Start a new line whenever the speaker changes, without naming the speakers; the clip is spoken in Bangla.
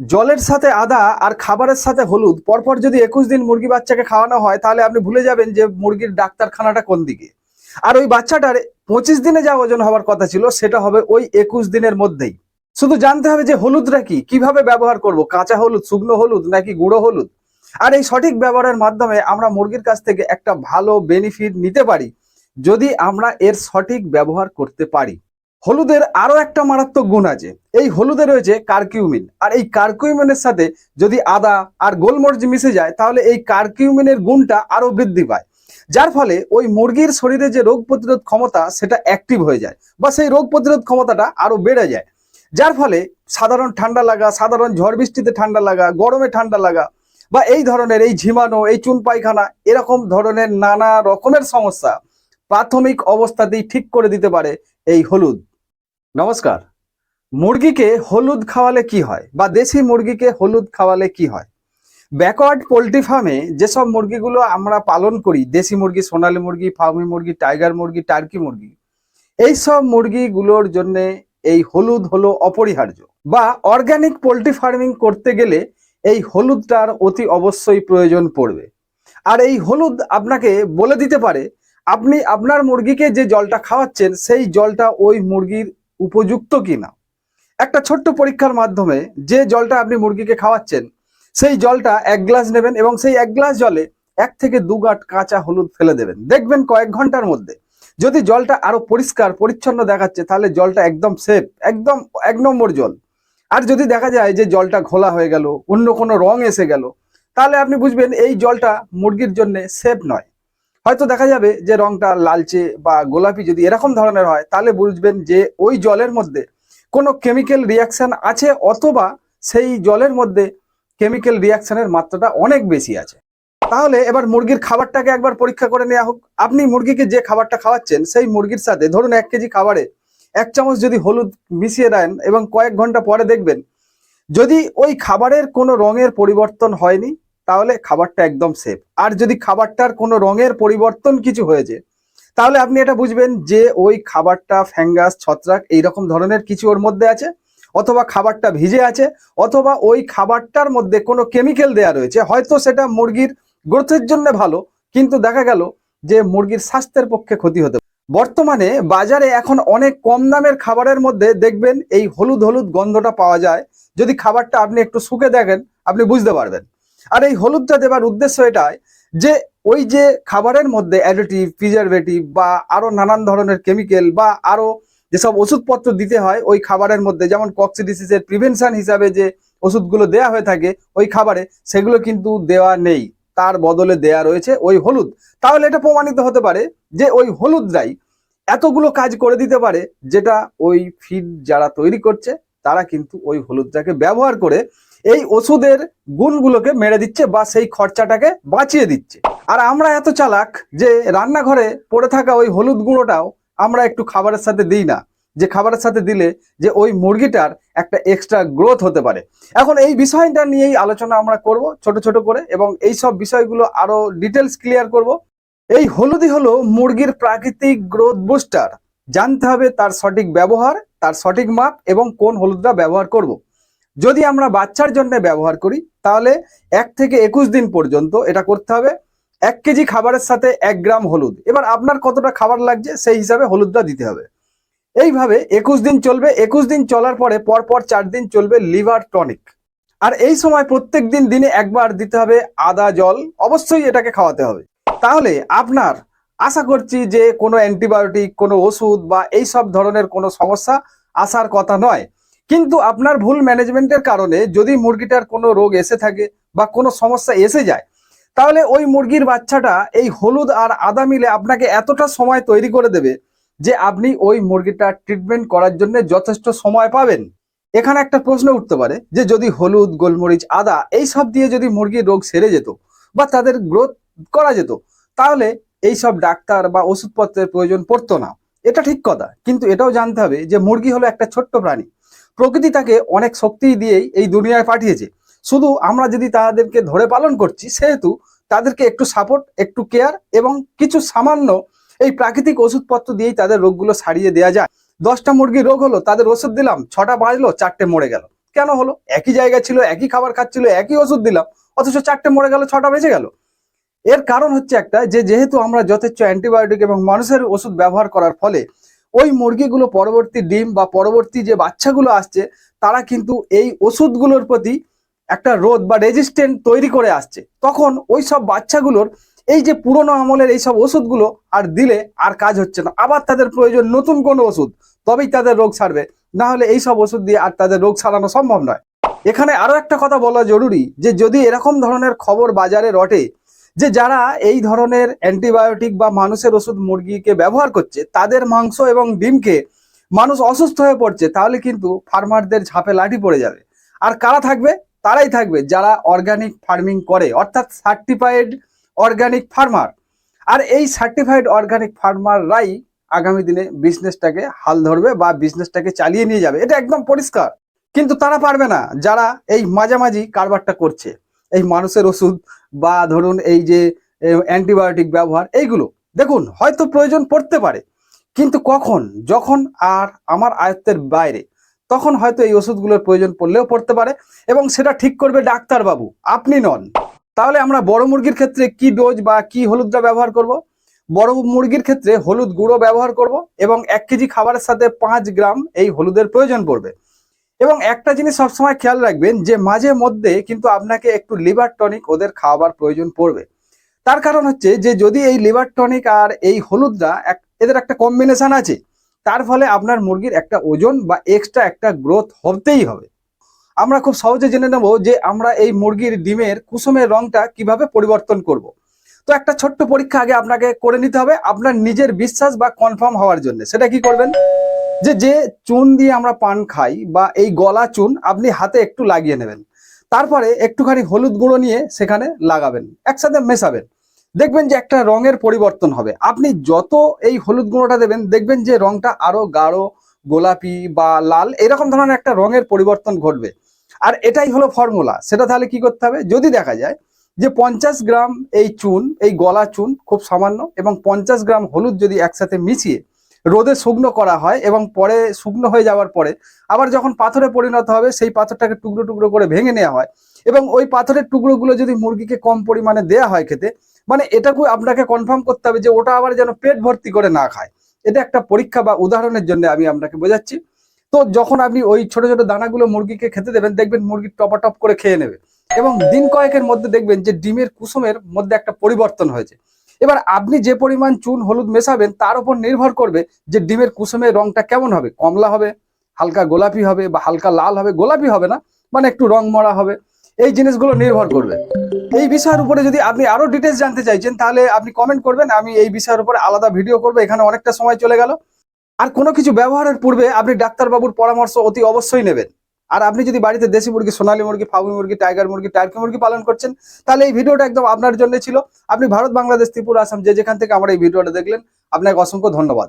জলের সাথে আদা আর খাবারের সাথে হলুদ, পরপর যদি একুশ দিন মুরগি বাচ্চাকে খাওয়ানো হয়, তাহলে আপনি ভুলে যাবেন যে মুরগির ডাক্তারখানাটা কোন দিকে। আর ওই বাচ্চাটার পঁচিশ দিনে যা ওজন হওয়ার কথা ছিল, সেটা হবে ওই একুশ দিনের মধ্যেই। শুধু জানতে হবে যে হলুদটা কি, কীভাবে ব্যবহার করব, কাঁচা হলুদ, শুকনো হলুদ, নাকি গুঁড়ো হলুদ? আর এই সঠিক ব্যবহারের মাধ্যমে আমরা মুরগির কাছ থেকে একটা ভালো বেনিফিট নিতে পারি, যদি আমরা এর সঠিক ব্যবহার করতে পারি। হলুদের আরও একটা মারাত্মক গুণ আছে। এই হলুদে রয়েছে কার্কিউমিন। আর এই কার্কিউমিনের সাথে যদি আদা আর গোলমরিচ মিশে যায়, তাহলে এই কার্কিউমিনের গুণটা আরও বৃদ্ধি পায়। যার ফলে ওই মুরগির শরীরে যে রোগ প্রতিরোধ ক্ষমতা, সেটা অ্যাক্টিভ হয়ে যায় বা সেই রোগ প্রতিরোধ ক্ষমতাটা আরও বেড়ে যায়। যার ফলে সাধারণ ঠান্ডা লাগা, সাধারণ ঝড় বৃষ্টিতে ঠান্ডা লাগা, গরমে ঠান্ডা লাগা বা এই ধরনের এই ঝিমানো, এই চুন পায়খানা, এরকম ধরনের নানা রকমের সমস্যা প্রাথমিক অবস্থাতেই ঠিক করে দিতে পারে এই হলুদ। নমস্কার। মুরগিকে হলুদ খাওয়ালে কি হয় বা দেশি মুরগিকে হলুদ খাওয়ালে কি হয়? ব্যাকওয়ার্ড পোলট্রি ফার্মে যেসব মুরগিগুলো আমরা পালন করি, দেশি মুরগি, সোনালী মুরগি, ফার্মি মুরগি, টাইগার মুরগি, টার্কি মুরগি এই সব মুরগিগুলোর জন্য এই হলুদ হলো অপরিহার্য বা অর্গানিক পোলট্রি ফার্মিং করতে গেলে এই হলুদটার অতি অবশ্যই প্রয়োজন পড়বে। আর এই হলুদ আপনাকে বলে দিতে পারে, আপনি আপনার মুরগিকে যে জলটা খাওয়াচ্ছেন, সেই জলটা ওই মুরগির উপযুক্ত কিনা? একটা ছোট্ট পরীক্ষার মাধ্যমে যে জলটা আপনি মুরগিকে খাওয়াচ্ছেন, সেই জলটা এক গ্লাস নেবেন এবং সেই এক গ্লাস জলে এক থেকে দু গাঁট কাঁচা হলুদ ফেলে দেবেন। দেখবেন কয়েক ঘণ্টার মধ্যে। যদি জলটা আরও পরিষ্কার, পরিচ্ছন্ন দেখাচ্ছে, তাহলে জলটা একদম সেফ একদম এক নম্বর জল। আর যদি দেখা যায় যে জলটা ঘোলা হয়ে গেল, অন্য কোনো রং এসে গেল, তাহলে আপনি বুঝবেন এই জলটা মুরগির জন্য সেফ নয়। হয়তো দেখা যাবে যে রংটা লালচে বা গোলাপি যদি এরকম ধরনের হয়, তাহলে বুঝবেন যে ওই জলের মধ্যে কোনো কেমিক্যাল রিয়াকশান আছে অথবা সেই জলের মধ্যে কেমিক্যাল রিয়াকশানের মাত্রাটা অনেক বেশি আছে। তাহলে এবার মুরগির খাবারটাকে একবার পরীক্ষা করে নেওয়া হোক। আপনি মুরগিকে যে খাবারটা খাওয়াচ্ছেন, সেই মুরগির সাথে ধরুন এক কেজি খাবারে এক চামচ যদি হলুদ মিশিয়ে দেন এবং কয়েক ঘণ্টা পরে দেখবেন, যদি ওই খাবারের কোনো রঙের পরিবর্তন হয়নি তাহলে খাবারটা একদম সেফ আর যদি খাবারটার কোনো রঙের পরিবর্তন কিছু হয়েছে, তাহলে আপনি এটা বুঝবেন যে ওই খাবারটা ফ্যাঙ্গাস, ছত্রাক এইরকম ধরনের কিছু ওর মধ্যে আছে, অথবা খাবারটা ভিজে আছে, অথবা ওই খাবারটার মধ্যে কোনো কেমিক্যাল দেয়া রয়েছে। হয়তো সেটা মুরগির গ্রোথের জন্য ভালো, কিন্তু দেখা গেল যে মুরগির স্বাস্থ্যের পক্ষে ক্ষতি হতে বর্তমানে বাজারে এখন অনেক কম দামের খাবারের মধ্যে দেখবেন এই হলুদ হলুদ গন্ধটা পাওয়া যায়। যদি খাবারটা আপনি একটু শুকে দেখেন, আপনি বুঝতে পারবেন। আর এই হলুদটা দেবার উদ্দেশ্য এটাই যে ওই যে খাবারের মধ্যে অ্যাডিটিভ প্রিজারভেটিভ বা আরও নানান ধরনের কেমিক্যাল বা আরও যেসব ওষুধপত্র দিতে হয়, ওই খাবারের মধ্যে যেমন কক্সিডিসিসের প্রিভেনশন হিসাবে যে ওষুধগুলো দেয়া হয়ে থাকে, ওই খাবারে সেগুলো কিন্তু দেওয়া নেই। তার বদলে দেয়া রয়েছে ওই হলুদ। তাহলে এটা প্রমাণিত হতে পারে যে ওই হলুদটাই এতগুলো কাজ করে দিতে পারে, যেটা ওই ফিড যারা তৈরি করছে, তারা কিন্তু ওই হলুদটাকে ব্যবহার করে এই ওষুধের গুণগুলোকে মেরে দিচ্ছে বা সেই খরচাটাকে বাঁচিয়ে দিচ্ছে। আর আমরা এত চালাক যে রান্নাঘরে পড়ে থাকা ওই হলুদ গুঁড়োটাও আমরা একটু খাবারের সাথে দিই না। যে খাবারের সাথে দিলে যে ওই মুরগিটার একটা এক্সট্রা গ্রোথ হতে পারে। এখন এই বিষয়টা নিয়েই আলোচনা আমরা করব ছোট ছোট করে এবং এই সব বিষয়গুলো আরও ডিটেলস ক্লিয়ার করব। এই হলুদই হলো মুরগির প্রাকৃতিক গ্রোথ বুস্টার জানতে হবে তার সঠিক ব্যবহার, তার সঠিক মাপ এবং কোন হলুদটা ব্যবহার করব। যদি আমরা বাচ্চার জন্য ব্যবহার করি, তাহলে এক থেকে একুশ দিন পর্যন্ত এটা করতে হবে। এক কেজি খাবারের সাথে এক গ্রাম হলুদ। এবার আপনার কতটা খাবার লাগছে সেই হিসাবে হলুদটা দিতে হবে। এইভাবে একুশ দিন চলবে। একুশ দিন চলার পরে পরপর চার দিন চলবে লিভার টনিক। আর এই সময় প্রত্যেক দিন দিনে একবার দিতে হবে আদা জল। অবশ্যই এটাকে খাওয়াতে হবে। তাহলে আপনার আশা করছি যে কোনো অ্যান্টিবায়োটিক, কোনো ওষুধ বা এই সব ধরনের কোনো সমস্যা আসার কথা নয়। কিন্তু আপনার ভুল ম্যানেজমেন্টের কারণে যদি মুরগিটার কোনো রোগ এসে থাকে বা কোনো সমস্যা এসে যায়, তাহলে ওই মুরগির বাচ্চাটা এই হলুদ আর আদা মিলে আপনাকে এতটা সময় তৈরি করে দেবে যে আপনি ওই মুরগিটার ট্রিটমেন্ট করার জন্য যথেষ্ট সময় পাবেন। এখানে একটা প্রশ্ন উঠতে পারে যে যদি হলুদ, গোলমরিচ, আদা এই সব দিয়ে যদি মুরগির রোগ সেরে যেত বা তাদের গ্রোথ করা যেত, তাহলে এই সব ডাক্তার বা ওষুধপত্রের প্রয়োজন পড়তো না। এটা ঠিক কথা, কিন্তু এটাও জানতে হবে যে মুরগি হলো একটা ছোট্ট প্রাণী। প্রকৃতি তাকে অনেক শক্তি দিয়েই এই দুনিয়ায় পাঠিয়েছে। শুধু আমরা যদি তাদেরকে ধরে পালন করছি, সেহেতু তাদেরকে একটু সাপোর্ট একটু কেয়ার এবং কিছু সামান্য এই প্রাকৃতিক ওষুধপত্র দিয়েই তাদের রোগগুলো সারিয়ে দেওয়া যায়। দশটা মুরগির রোগ হলো, তাদের ওষুধ দিলাম, ছটা বাজলো চারটে মরে গেল। কেন হলো? একই জায়গা ছিল, একই খাবার খাচ্ছিল, একই ওষুধ দিলাম, অথচ চারটে মরে গেল, ছটা বেঁচে গেল। এর কারণ হচ্ছে একটা, যে যেহেতু আমরা যথেচ্ছ অ্যান্টিবায়োটিক এবং মানুষের ওষুধ ব্যবহার করার ফলে ওই মুরগিগুলো পরবর্তী ডিম বা পরবর্তী যে বাচ্চাগুলো আসছে, তারা কিন্তু এই ওষুধগুলোর প্রতি একটা রোধ বা রেজিস্ট্যান্ট তৈরি করে আসছে। তখন ওই সব বাচ্চাগুলোর এই যে পুরনো আমলের এই সব ওষুধগুলো আর দিলে আর কাজ হচ্ছে না। আবার তাদের প্রয়োজন নতুন কোনো ওষুধ, তবেই তাদের রোগ ছাড়বে। না হলে এই সব ওষুধ দিয়ে আর তাদের রোগ ছাড়ানো সম্ভব নয়। এখানে আরও একটা কথা বলা জরুরি যে যদি এরকম ধরনের খবর বাজারে রটে যে যারা এই ধরনের অ্যান্টিবায়োটিক বা মানুষের ওষুধ মুরগিকে ব্যবহার করছে, তাদের মাংস এবং ডিমকে মানুষ অসুস্থ হয়ে পড়ছে, তাহলে কিন্তু ফার্মারদের ঝাঁপে লাঠি পড়ে যাবে। আর কারা থাকবে? তারাই থাকবে যারা অর্গানিক ফার্মিং করে, অর্থাৎ সার্টিফাইড অর্গানিক ফার্মার আর এই সার্টিফাইড অর্গানিক ফার্মাররাই আগামী দিনে বিজনেসটাকে হাল ধরবে বা বিজনেসটাকে চালিয়ে নিয়ে যাবে। এটা একদম পরিষ্কার। কিন্তু তারা পারবে না যারা এই মাঝামাঝি কারবারটা করছে। এই মানুষের ওষুধ বা ধরুন এই যে অ্যান্টিবায়োটিক ব্যবহার, এইগুলো। দেখুন, হয়তো প্রয়োজন পড়তে পারে, কিন্তু কখন? যখন আর আমার আয়ত্তের বাইরে, তখন হয়তো এই ওষুধগুলোর প্রয়োজন পড়লেও পড়তে পারে এবং সেটা ঠিক করবে ডাক্তারবাবু, আপনি নন। তাহলে আমরা বড় মুরগির ক্ষেত্রে কি ডোজ বা কি হলুদটা ব্যবহার করব? বড় মুরগির ক্ষেত্রে হলুদ গুঁড়ো ব্যবহার করব এবং এক কেজি খাবারের সাথে পাঁচ গ্রাম এই হলুদের প্রয়োজন পড়বে। এবং একটা জিনিস সবসময় খেয়াল রাখবেন যে মাঝে মধ্যে কিন্তু আপনাকে একটু লিভার টনিক ওদের খাওয়াবার প্রয়োজন পড়বে। তার কারণ হচ্ছে যে যদি এই লিভার টনিক আর এই হলুদটা এদের একটা কম্বিনেশন আছে, তার ফলে আপনার মুরগির একটা ওজন বা এক্সট্রা একটা গ্রোথ হতেই হবে। আমরা খুব সহজে জেনে নেব যে আমরা এই মুরগির ডিমের কুসুমের রংটা কীভাবে পরিবর্তন করব। তো একটা ছোট্ট পরীক্ষা আগে আপনাকে করে নিতে হবে, আপনার নিজের বিশ্বাস বা কনফার্ম হওয়ার জন্য। সেটা কি করবেন? যে যে চুন দিয়ে আমরা পান খাই বা এই গলা চুন আপনি হাতে একটু লাগিয়ে নেবেন। তারপরে একটুখানি হলুদ গুঁড়ো নিয়ে সেখানে লাগাবেন, একসাথে মেশাবেন। দেখবেন যে একটা রঙের পরিবর্তন হবে। আপনি যত এই হলুদ গুঁড়োটা দেবেন, দেখবেন যে রংটা আরও গাঢ়, গোলাপি বা লাল এরকম ধরনের একটা রঙের পরিবর্তন ঘটবে। আর এটাই হলো ফর্মুলা। সেটা তাহলে কি করতে হবে? যদি দেখা যায় যে পঞ্চাশ গ্রাম এই চুন, এই গলা চুন খুব সামান্য এবং পঞ্চাশ গ্রাম হলুদ যদি একসাথে মিশিয়ে রোদে শুকনো করা হয় এবং পরে শুকনো হয়ে যাওয়ার পরে আবার যখন পাথরে পরিণত হবে সেই পাথরটাকে টুকরো টুকরো করে ভেঙে নেওয়া হয়। এবং ওই পাথরের টুকরোগুলো যদি মুরগিকে কম পরিমাণে দেয়া হয় খেতে মানে এটাকে আপনাকে কনফার্ম করতে হবে যে ওটা আবার যেন পেট ভর্তি করে না খায়। এটা একটা পরীক্ষা বা উদাহরণের জন্য আমি আপনাকে বোঝাচ্ছি। তো যখন আপনি ওই ছোট ছোট দানাগুলো মুরগিকে খেতে দেবেন, দেখবেন মুরগি টপাটপ করে খেয়ে নেবে। এবং দিন কয়েকের মধ্যে দেখবেন যে ডিমের কুসুমের মধ্যে একটা পরিবর্তন হয়েছে। এবার আপনি যে পরিমাণ চুন হলুদ মেশাবেন, তার উপর নির্ভর করবে যে ডিমের কুসুমের রংটা কেমন হবে। কমলা হবে, হালকা গোলাপি হবে বা হালকা লাল হবে, গোলাপি হবে না মানে একটু রং মরা হবে। এই জিনিসগুলো নির্ভর করবে। এই বিষয়ের উপরে যদি আপনি আরও ডিটেলস জানতে চাইছেন, তাহলে আপনি কমেন্ট করবেন, আমি এই বিষয়ের উপরে আলাদা ভিডিও করব, এখানে অনেকটা সময় চলে গেল। আর কোনো কিছু ব্যবহারের পূর্বে আপনি ডাক্তারবাবুর পরামর্শ অতি অবশ্যই নেবেন। আর আপনি যদি বাড়িতে দেশি মুরগি, সোনালী মুরগি ফাউমি মুরগি, টাইগার মুরগি টার্কি মুরগি পালন করছেন, তাহলে এই ভিডিওটা একদম আপনার জন্য ছিল। আপনি ভারত, বাংলাদেশ, ত্রিপুরা, আসাম, যে যেখান থেকে আমার এই ভিডিওটা দেখলেন, আপনাকে অসংখ্য ধন্যবাদ।